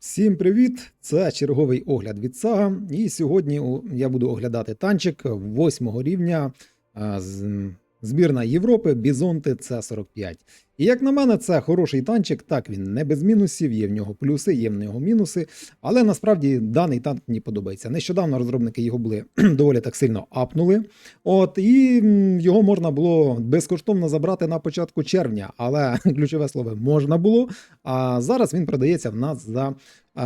Всім привіт! Це черговий огляд від Сага. І сьогодні я буду оглядати танчик 8 рівня збірна Європи Бізонти С45. І як на мене, це хороший танчик. Так, він не без мінусів, є в нього плюси, є в нього мінуси. Але насправді даний танк мені подобається. Нещодавно розробники його були доволі так сильно апнули. От і його можна було безкоштовно забрати на початку червня, але ключове слово можна було. А зараз він продається в нас за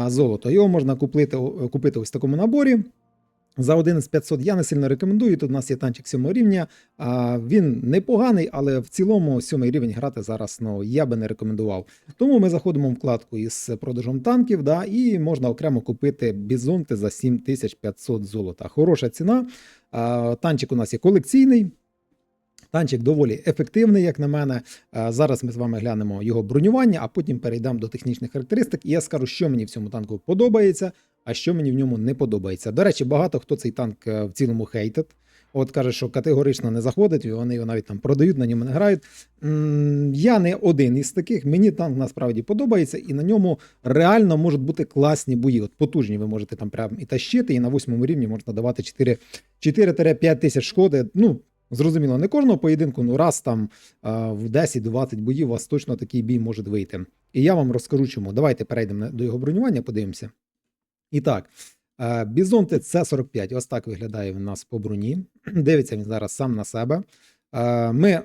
золото. Його можна купити, купити ось в такому наборі. За 11500 я не сильно рекомендую. Тут у нас є танчик 7 рівня. А, він непоганий, але в цілому 7 рівень грати зараз ну, я би не рекомендував. Тому ми заходимо в вкладку із продажем танків, да, і можна окремо купити бізонти за 7500 золота. Хороша ціна. А, танчик у нас є колекційний. Танчик доволі ефективний, як на мене. Зараз ми з вами глянемо його бронювання, а потім перейдемо до технічних характеристик. І я скажу, що мені в цьому танку подобається, а що мені в ньому не подобається. До речі, багато хто цей танк е, в цілому хейтить. От каже, що категорично не заходить, і вони його навіть там продають, на ньому не грають. Я не один із таких. Мені танк насправді подобається, і на ньому реально можуть бути класні бої. От потужні ви можете там прям і тащити, і на восьмому рівні можна давати 4 4-5 тисяч шкоди. Ну, зрозуміло, не кожного поєдинку, ну раз там в 10-20 боїв у вас точно такий бій може вийти. І я вам розкажу чому. Давайте перейдемо до його бронювання, подивимося. І так, е, Бізонти С45, ось так виглядає він у нас по броні. Дивиться він зараз сам на себе. Е, Ми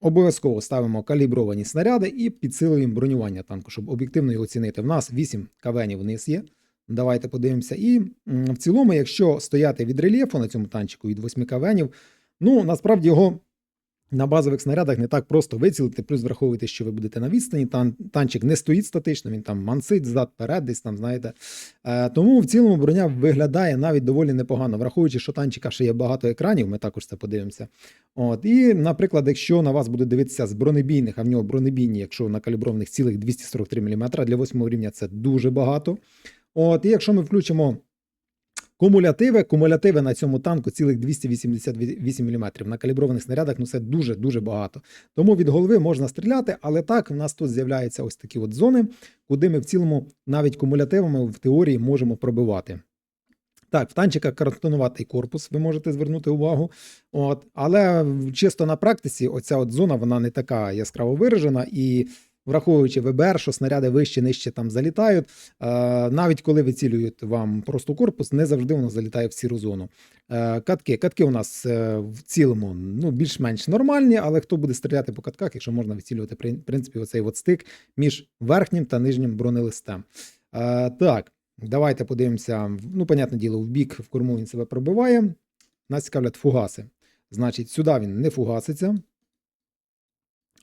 обов'язково ставимо калібровані снаряди і підсилуємо бронювання танку, щоб об'єктивно його оцінити. В нас 8 кавенів вниз є. Давайте подивимося. І в цілому, якщо стояти від рельєфу на цьому танчику від 8 кавенів, ну насправді його на базових снарядах не так просто вицілити, плюс враховуйте, що ви будете на відстані. Тан, танчик не стоїть статично, він там мансить зад перед, десь там, знаєте. Е, тому в цілому броня виглядає навіть доволі непогано, враховуючи, що танчика ще є багато екранів, ми також це подивимося. От, і, наприклад, якщо на вас буде дивитися з бронебійних, а в нього бронебійні, якщо на каліброваних цілих 243 мм, для 8 рівня це дуже багато. От, і якщо ми включимо Кумулятиви, кумулятиви на цьому танку цілих 288 мм. На каліброваних снарядах ну це дуже-дуже багато. Тому від голови можна стріляти, але так в нас тут з'являються ось такі от зони, куди ми в цілому навіть кумулятивами в теорії можемо пробивати. Так, в танчика картонуватий корпус, ви можете звернути увагу. От, але чисто на практиці, оця от зона вона не така яскраво виражена, і враховуючи ВБР, що снаряди вище нижче там залітають, е, навіть коли вицілюють вам просто корпус, не завжди воно залітає в сіру зону. Е, Катки. Катки у нас е, в цілому ну, більш-менш нормальні, але хто буде стріляти по катках, якщо можна вицілювати в принципі оцей от стик між верхнім та нижнім бронелистем. Так, давайте подивимося. Ну, понятне діло, в бік в корму він себе пробиває. Нас цікавлять фугаси. Значить, сюди він не фугаситься.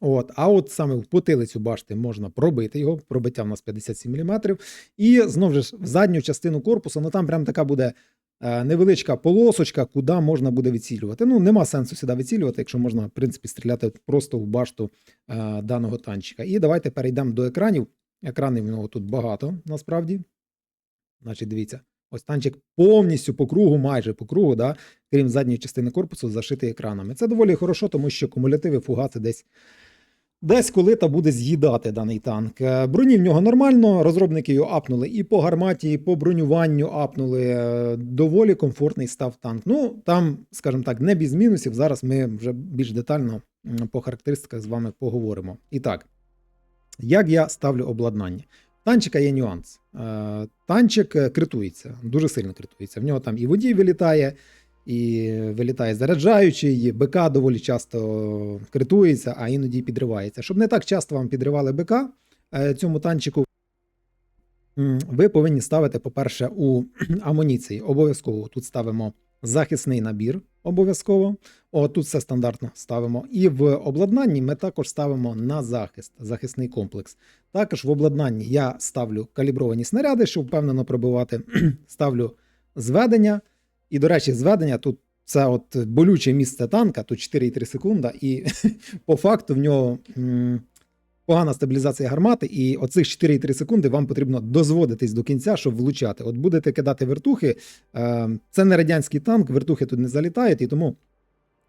От, а от саме в потилицю башти можна пробити його. Пробиття в нас 57 мм. І знову ж в задню частину корпусу, ну там прям така буде е, невеличка полосочка, куди можна буде відцілювати. Ну, нема сенсу сюди відцілювати, якщо можна, в принципі, стріляти просто в башту е, даного танчика. І давайте перейдемо до екранів. Екранів в нього тут багато, насправді. Значить, дивіться, ось танчик повністю по кругу, майже по кругу, да, крім задньої частини корпусу, зашитий екранами. Це доволі хорошо, тому що кумулятиви фугаси десь. Десь коли та буде з'їдати даний танк. Е, Броні в нього нормально, розробники його апнули і по гарматі, і по бронюванню апнули. Е, Доволі комфортний став танк. Ну, там, скажімо так, не без мінусів. Зараз ми вже більш детально по характеристиках з вами поговоримо. І так, як я ставлю обладнання? Танчика є нюанс. Е, Танчик критується, дуже сильно критується. В нього там і водій вилітає, і вилітає заряджаючий, БК доволі часто критується, а іноді підривається. Щоб не так часто вам підривали БК е, цьому танчику, ви повинні ставити, по-перше, у амуніції. Обов'язково тут ставимо захисний набір. Обов'язково. О, тут все стандартно ставимо. І в обладнанні ми також ставимо на захист, захисний комплекс. Також в обладнанні я ставлю калібровані снаряди, щоб впевнено пробивати. ставлю зведення. І, до речі, зведення тут це от болюче місце танка, тут 4,3 секунда, і по факту в нього погана стабілізація гармати, і оцих 4,3 секунди вам потрібно дозводитись до кінця, щоб влучати. От будете кидати вертухи, е, це не радянський танк, вертухи тут не залітають, і тому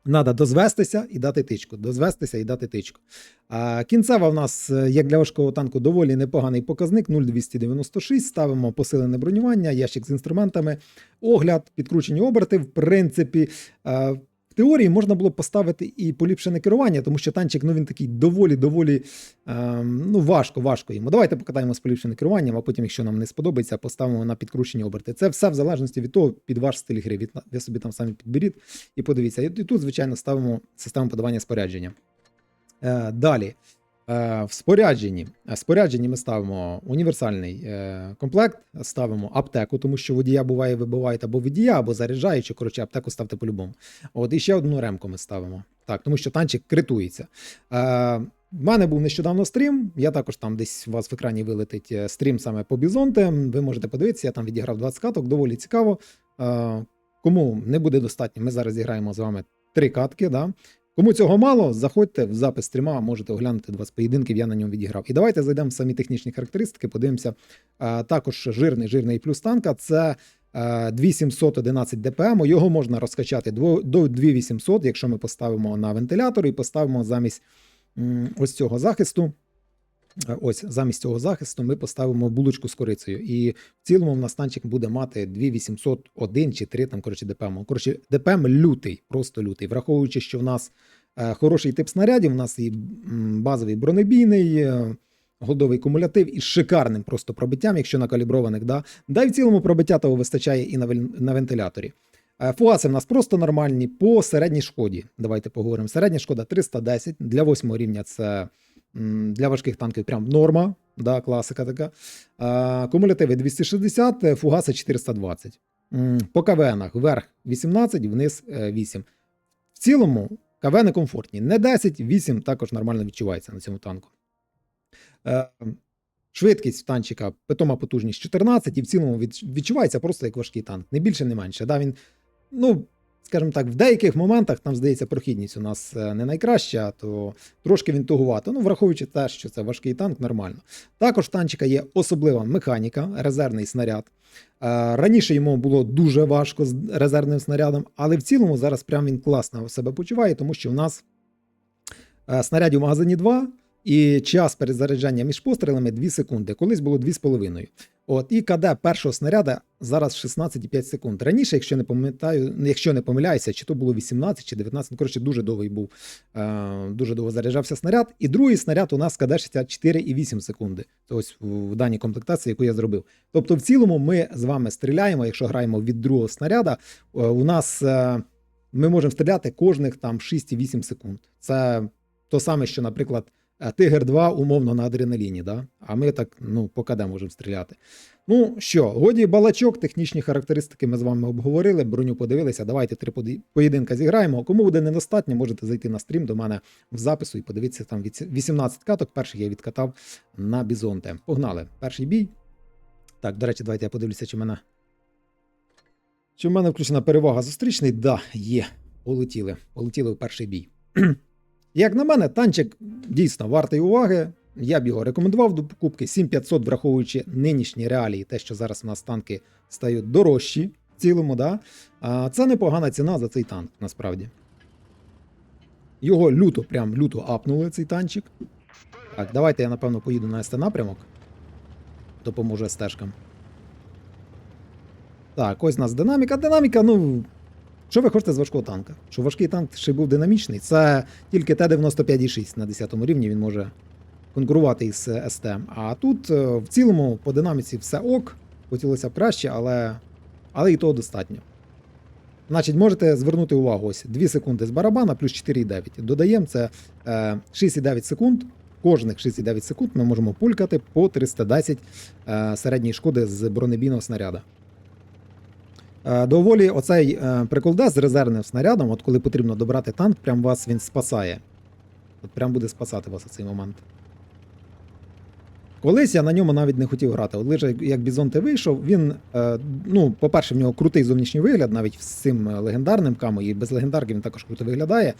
Треба дозвестися і дати тичку. Дозвестися і дати тичку. А, кінцева в нас, е, як для важкого танку, доволі непоганий показник 0,296. Ставимо посилене бронювання, ящик з інструментами, огляд, підкручені оберти. В принципі, е, теорії можна було поставити і поліпшене керування, тому що танчик ну, він такий доволі-доволі ем, ну, важко, важко йому. Давайте покатаємо з поліпшеним керуванням, а потім, якщо нам не сподобається, поставимо на підкручені оберти. Це все в залежності від того, під ваш стиль гри. Від- Ви собі там самі підберіть і подивіться. І, тут, звичайно, ставимо систему подавання спорядження. Е, далі. Е, в спорядженні. Е, спорядженні ми ставимо універсальний е, комплект, ставимо аптеку, тому що водія буває, вибивають або водія, або заряджаючи. Коротше, аптеку ставте по-любому. От і ще одну ремку ми ставимо. Так, тому що танчик критується. В мене був нещодавно стрім. Я також там десь у вас в екрані вилетить стрім саме по Бізонте. Ви можете подивитися, я там відіграв 20 каток, доволі цікаво. Кому не буде достатньо, ми зараз зіграємо з вами три катки. Да? Кому цього мало, заходьте в запис стріма, можете оглянути 20 поєдинків, я на ньому відіграв. І давайте зайдемо в самі технічні характеристики, подивимося. А, також жирний жирний плюс танка це е, 2711 ДПМ. Його можна розкачати до, до 2800, якщо ми поставимо на вентилятор і поставимо замість ось цього захисту. Е, Ось замість цього захисту ми поставимо булочку з корицею. І в цілому в нас танчик буде мати 2801 чи 3 там, коротше, ДПМ. Коротше, ДПМ лютий, просто лютий. Враховуючи, що в нас е, хороший тип снарядів, у нас і базовий бронебійний, е, голдовий кумулятив із шикарним просто пробиттям, якщо на каліброваних. Да? да і в цілому пробиття того вистачає і на, вентиляторі. Фугаси в нас просто нормальні по середній шкоді. Давайте поговоримо. Середня шкода 310 для 8 рівня це для важких танків прям норма, да, класика така. Е, Кумулятиви 260, е, фугаси 420. По КВНах вверх 18, вниз е, 8. В цілому КВНи комфортні. Не 10, 8 також нормально відчувається на цьому танку. Е, Швидкість танчика, питома потужність 14, і в цілому відчувається просто як важкий танк. Не більше, не менше. Да, він, ну, скажімо так, в деяких моментах там, здається, прохідність у нас е, не найкраща, то трошки він тугувато. Ну, враховуючи те, що це важкий танк, нормально. Також танчика є особлива механіка, резервний снаряд. Е, Раніше йому було дуже важко з резервним снарядом, але в цілому зараз прям він класно себе почуває, тому що в нас е, снарядів в магазині 2, і час перезаряджання між пострілами 2 секунди. Колись було 2,5. От, і КД першого снаряда зараз 16,5 секунд. Раніше, якщо не пам'ятаю, якщо не помиляюся, чи то було 18 чи 19, ну, коротше, дуже довгий був, е, дуже довго заряджався снаряд. І другий снаряд у нас КД 64,8 секунди. Це ось в, даній комплектації, яку я зробив. Тобто, в цілому, ми з вами стріляємо, якщо граємо від другого снаряда, е, у нас е, ми можемо стріляти кожних там 6,8 секунд. Це то саме, що, наприклад, Тигр 2 умовно на адреналіні, да? а ми так ну, по КД можемо стріляти. Ну що, годі балачок, технічні характеристики ми з вами обговорили, броню подивилися. Давайте три поєдинка зіграємо. Кому буде недостатньо, можете зайти на стрім до мене в запису і подивитися там 18 каток. Перший я відкатав на бізонте. Погнали. Перший бій. Так, до речі, давайте я подивлюся, чи в мене. Чи в мене включена перевага зустрічний? Да, є. Полетіли. Полетіли в перший бій. Як на мене, танчик дійсно вартий уваги. Я б його рекомендував до покупки 7500, враховуючи нинішні реалії, те, що зараз у нас танки стають дорожчі в цілому, да? а це непогана ціна за цей танк, насправді. Його люто, прям люто апнули цей танчик. Так, давайте я, напевно, поїду на СТ напрямок. Допоможе стежкам. Так, ось у нас динаміка. Динаміка, ну. Що ви хочете з важкого танка? Що важкий танк ще був динамічний? Це тільки Т-95,6 на 10 рівні він може конкурувати із е, СТ. А тут е, в цілому по динаміці все ок. Хотілося б краще, але, але і того достатньо. Значить, можете звернути увагу: ось 2 секунди з барабана плюс 4,9. Додаємо це е, 6,9 секунд. Кожних 6,9 секунд ми можемо пулькати по 310 е, середньої шкоди з бронебійного снаряда. Е, Доволі оцей приколда з резервним снарядом, от коли потрібно добрати танк, прям вас він спасає. От прям буде спасати вас у цей момент. Колись я на ньому навіть не хотів грати. От лише як Бізонте вийшов, він, е, ну, по-перше, в нього крутий зовнішній вигляд, навіть з цим е, легендарним камо, і без легендарки він також круто виглядає.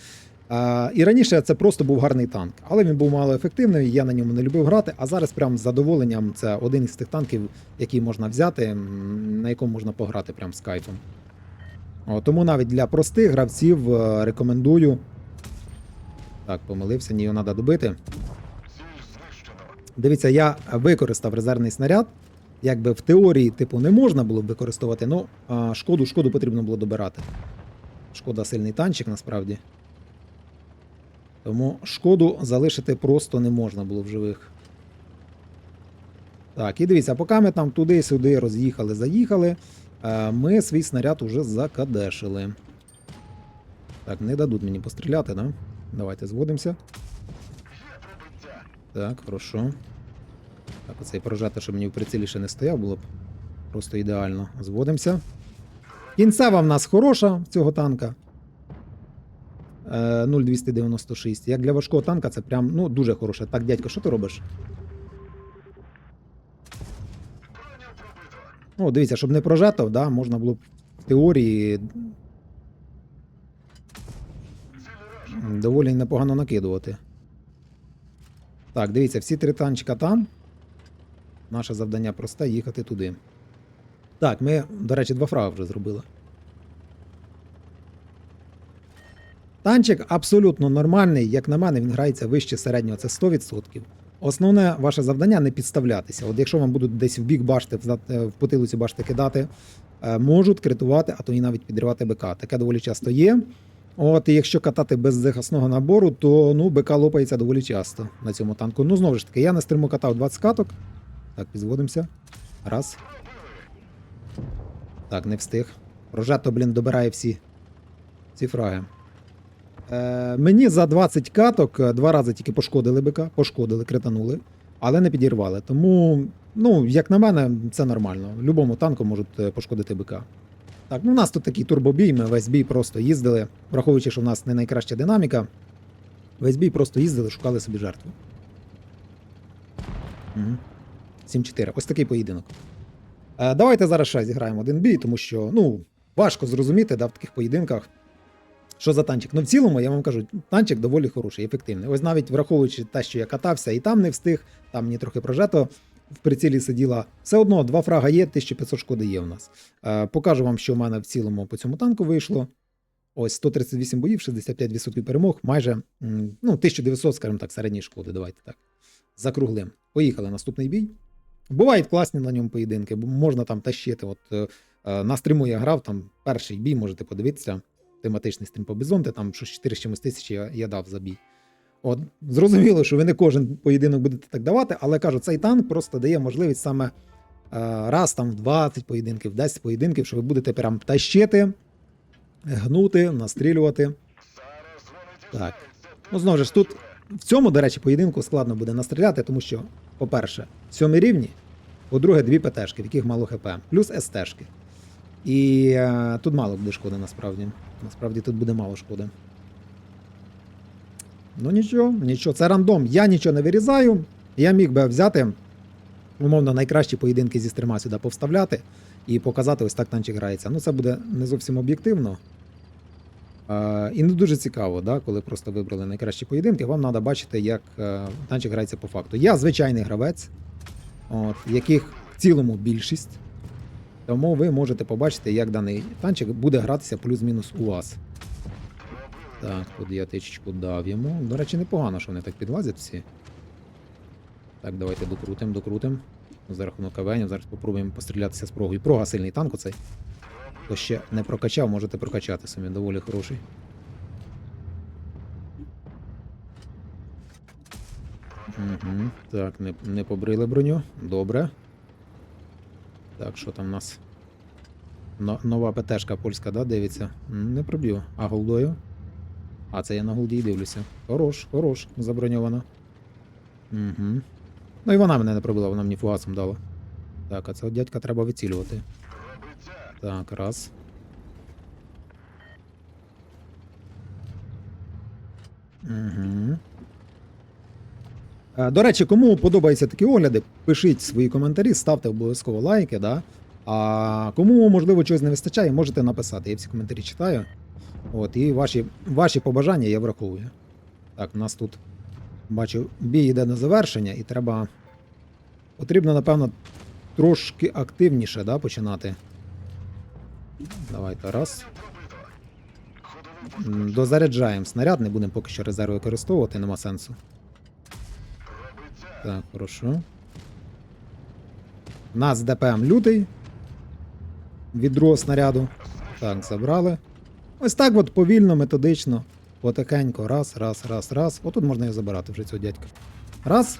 І раніше це просто був гарний танк, але він був мало ефективний, я на ньому не любив грати. А зараз прям з задоволенням це один із тих танків, який можна взяти, на якому можна пограти прям з кайфом. Тому навіть для простих гравців е, рекомендую. Так, помилився, ні, його треба добити. Дивіться, я використав резервний снаряд. Якби в теорії, типу, не можна було б використовувати, ну а, шкоду, шкоду потрібно було добирати. Шкода сильний танчик насправді. Тому шкоду залишити просто не можна було в живих. Так, і дивіться, поки ми там туди-сюди роз'їхали, заїхали, е, ми свій снаряд уже закадешили. Так, не дадуть мені постріляти, да? Давайте зводимося. Так, хорошо. Так, оцей прожати, щоб мені в прицілі ще не стояв, було б просто ідеально. Зводимося. Кінцева в нас хороша цього танка. Е, 0,296. Як для важкого танка, це прям ну, дуже хороше. Так, дядько, що ти робиш? О, дивіться, щоб не прожето, да, можна було б в теорії доволі непогано накидувати. Так, дивіться, всі три танчика там. Наше завдання просте їхати туди. Так, ми, до речі, два фраги вже зробили. Танчик абсолютно нормальний, як на мене, він грається вище середнього, це 100%. Основне ваше завдання не підставлятися. От якщо вам будуть десь в бік башти, в е, потилицю башти кидати, е, можуть критувати, а то і навіть підривати БК. Таке доволі часто є. От, і якщо катати без захисного набору, то ну, БК лопається доволі часто на цьому танку. Ну, знову ж таки, я на стриму катав 20 каток. Так, підзводимося. Раз. Так, не встиг. Прожето, блін, добирає всі ці фраги. Е, мені за 20 каток е, два рази тільки пошкодили бика, пошкодили, кританули, але не підірвали. Тому, ну, як на мене, це нормально. Любому танку можуть е, пошкодити бика. Так, ну у нас тут такий турбобій, ми весь бій просто їздили, враховуючи, що в нас не найкраща динаміка. Весь бій просто їздили, шукали собі жертву. Угу. 7-4. Ось такий поєдинок. Давайте зараз ще зіграємо один бій, тому що ну, важко зрозуміти да, в таких поєдинках, що за танчик. Ну, в цілому, я вам кажу, танчик доволі хороший, ефективний. Ось навіть враховуючи те, що я катався і там не встиг, там мені трохи прожето в прицілі сиділа. Все одно два фрага є, 1500 шкоди є у нас. Е, покажу вам, що в мене в цілому по цьому танку вийшло. Ось 138 боїв, 65% перемог, майже ну, 1900, скажімо так, середньої шкоди. Давайте так. Закруглим. Поїхали наступний бій. Бувають класні на ньому поєдинки, можна там тащити. От е, е, на стриму я грав, там перший бій, можете подивитися. Тематичний стрім по бізонти, там щось 4 з чимось тисячі я, я дав за бій. От, зрозуміло, що ви не кожен поєдинок будете так давати, але кажу, цей танк просто дає можливість саме е, раз там в 20 поєдинків, в 10 поєдинків, що ви будете прям тащити, гнути, настрілювати. Так. Ну, знову ж тут в цьому, до речі, поєдинку складно буде настріляти, тому що, по-перше, сьомі рівні, по-друге, дві ПТшки, в яких мало ХП, плюс СТшки. І е, тут мало буде шкоди насправді. Насправді тут буде мало шкоди. Ну нічого, нічого, це рандом. Я нічого не вирізаю. Я міг би взяти, умовно, найкращі поєдинки зі стрима сюди повставляти і показати, ось так танчик грається. Ну, це буде не зовсім об'єктивно. Е, і не дуже цікаво, да, коли просто вибрали найкращі поєдинки. Вам треба бачити, як е, танчик грається по факту. Я звичайний гравець, от, яких в цілому більшість. Тому ви можете побачити, як даний танчик буде гратися плюс-мінус у вас. Так, тут я тичечку дав йому. До речі, непогано, що вони так підлазять всі. Так, давайте докрутим, докрутим. За рахунок авенів. Зараз спробуємо пострілятися з прогою. Прога сильний танк оцей. Хто ще не прокачав, можете прокачати самі, доволі хороший. Угу. Так, не, не побрили броню. Добре. Так, що там у нас? Но, нова ПТшка польська, да, дивиться? Не проб'ю. А голдою? А, це я на голді дивлюся. Хорош, хорош, заброньовано. Угу. Ну і вона мене не пробила, вона мені фугасом дала. Так, а цього дядька треба вицілювати. Так, раз. Угу. Е, До речі, кому подобаються такі огляди, пишіть свої коментарі, ставте обов'язково лайки, да? А кому, можливо, чогось не вистачає, можете написати. Я всі коментарі читаю. От, і ваші, ваші побажання я враховую. Так, у нас тут бачу, бій йде на завершення, і треба. Потрібно, напевно, трошки активніше да, починати. Давайте раз. Дозаряджаємо снаряд, не будемо поки що резерви використовувати, нема сенсу. Так, хорошо. У нас ДПМ лютий. Від другого снаряду. Так, забрали. Ось так от повільно, методично, потихенько. Раз, раз, раз, раз. Отут можна його забирати вже цього дядька. Раз.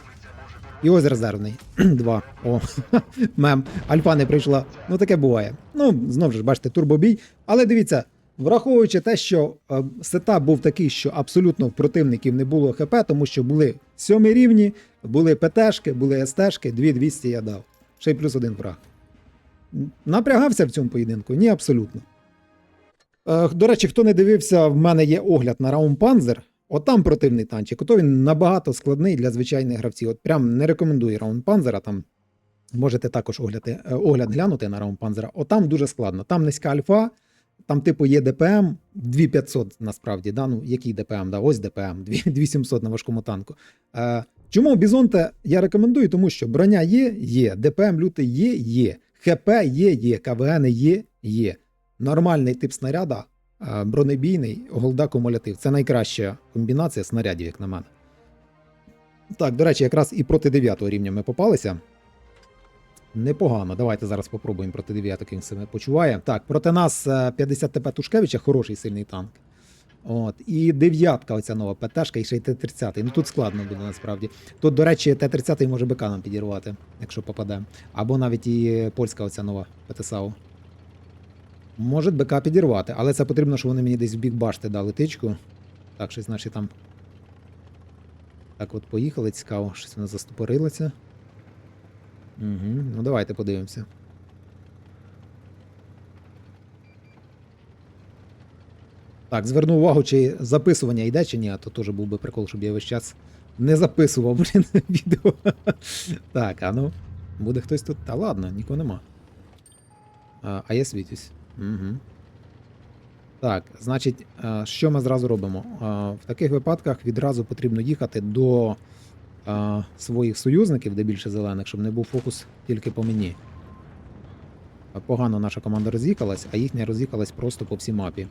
І ось резервний. Два. О, мем. Альфа не прийшла. Ну таке буває. Ну, знову ж бачите, турбобій. Але дивіться, враховуючи те, що е, сетап був такий, що абсолютно в противників не було ХП, тому що були сьомі рівні, були ПТшки, були СТшки, 2200 я дав. Ще й плюс один враг. Напрягався в цьому поєдинку? Ні, абсолютно. Е, До речі, хто не дивився, в мене є огляд на Раунпанзер. От там противний танчик. Ото він набагато складний для звичайних гравців. От прям не рекомендую Раунпанзера. Там можете також огляди, е, огляд глянути на Раунпанзера. От там дуже складно. Там низька альфа, там, типу, є ДПМ 2500 насправді. Да? Ну, який ДПМ? Да? Ось ДПМ, 2700 на важкому танку. Е, чому Бізонте я рекомендую? Тому що броня є, є, ДПМ лютий є, є, ХП є, є, КВН є, є. Нормальний тип снаряда, е, бронебійний, голда кумулятив. Це найкраща комбінація снарядів, як на мене. Так, до речі, якраз і проти 9 рівня ми попалися. Непогано. Давайте зараз спробуємо проти 9 як він себе почуває. Так, проти нас е, 50 ТП Тушкевича, хороший сильний танк. От, і дев'ятка, оця нова ПТшка, і ще й Т-30. Ну тут складно буде насправді. Тут, до речі, Т-30 може БК нам підірвати, якщо попаде. Або навіть і польська оця нова ПТСАУ. Може БК підірвати, але це потрібно, щоб вони мені десь в бік башти дали тичку. Так, щось, значить, там. Так, от поїхали, цікаво, щось воно застопорилося. Угу. Ну давайте подивимося. Так, зверну увагу, чи записування йде, чи ні, а то теж був би прикол, щоб я весь час не записував, блін, відео. Так, а ну, буде хтось тут. Та ладно, нікого нема. А, а я світюсь. Угу. Так, значить, що ми зразу робимо? В таких випадках відразу потрібно їхати до а, своїх союзників, де більше зелених, щоб не був фокус тільки по мені. Погано наша команда роз'їхалась, а їхня роз'їхалась просто по всій мапі.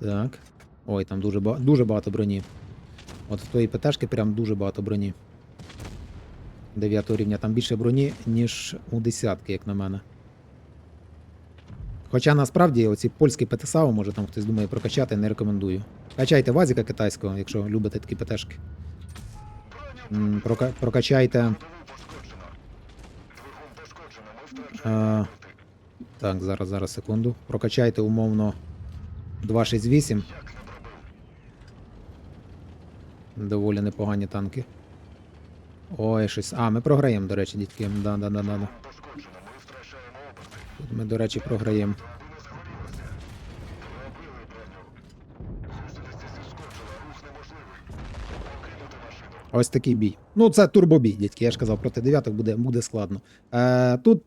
Так. Ой, там дуже, дуже багато броні. От в тої ПТшки прям дуже багато броні. 9 рівня там більше броні, ніж у десятки, як на мене. Хоча насправді оці польські ПТСАУ, може там хтось думає прокачати, не рекомендую. Качайте вазіка китайського, якщо любите такі ПТшки. Прока- прокачайте. А, так, зараз, зараз, секунду. Прокачайте умовно 268. Доволі непогані танки. Ой, щось. А, ми програємо, до речі, дітки. Да, да, да. да. Тут ми, до речі, програємо. Ось такий бій. Ну, це турбобій, дядьки. Я ж казав, проти дев'яток буде, буде складно. Е, тут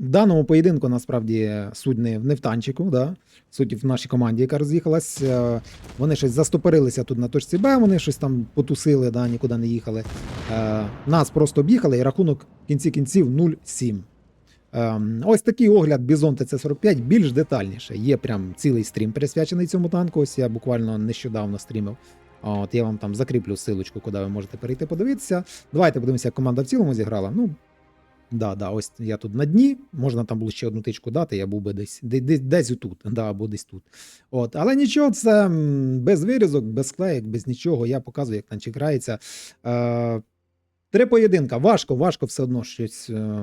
в даному поєдинку насправді суть не, не в танчику, да? суть в нашій команді, яка роз'їхалась. Е, вони щось застопорилися тут на точці Б, вони щось там потусили, да, нікуди не їхали. Е, нас просто об'їхали і рахунок в кінці кінців 0-7. Ем, ось такий огляд Бізон ТЦ-45 більш детальніше. Є прям цілий стрім присвячений цьому танку. Ось я буквально нещодавно стрімив. От я вам там закріплю силочку, куди ви можете перейти подивитися. Давайте подивимося, як команда в цілому зіграла. Ну, да, да, ось я тут на дні. Можна там було ще одну тичку дати, я був би десь десь, десь, тут, да, або десь тут. От, але нічого, це без вирізок, без склеїк, без нічого. Я показую, як танчик грається. Е, Три поєдинка. Важко, важко все одно щось е,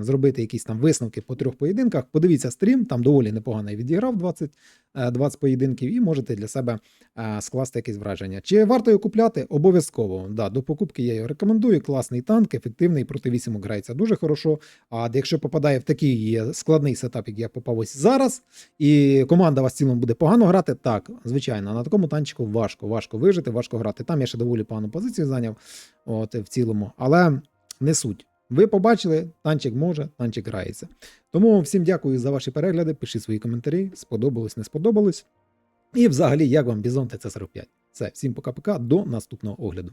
зробити, якісь там висновки по трьох поєдинках. Подивіться стрім, там доволі непогано відіграв 20, е, 20 поєдинків, і можете для себе е, скласти якесь враження. Чи варто його купляти? Обов'язково. Да, до покупки я його рекомендую. Класний танк, ефективний, проти 8 грається дуже хорошо. А якщо попадає в такий е, складний сетап, як я попав ось зараз, і команда вас в цілому буде погано грати, так, звичайно, на такому танчику важко, важко вижити, важко грати. Там я ще доволі погану позицію зайняв. От в цілому, але не суть. Ви побачили, танчик може, танчик грається. Тому всім дякую за ваші перегляди. Пишіть свої коментарі, сподобалось, не сподобалось. І взагалі, як вам Бізон ТЦ-45. Все, всім пока-пока, до наступного огляду.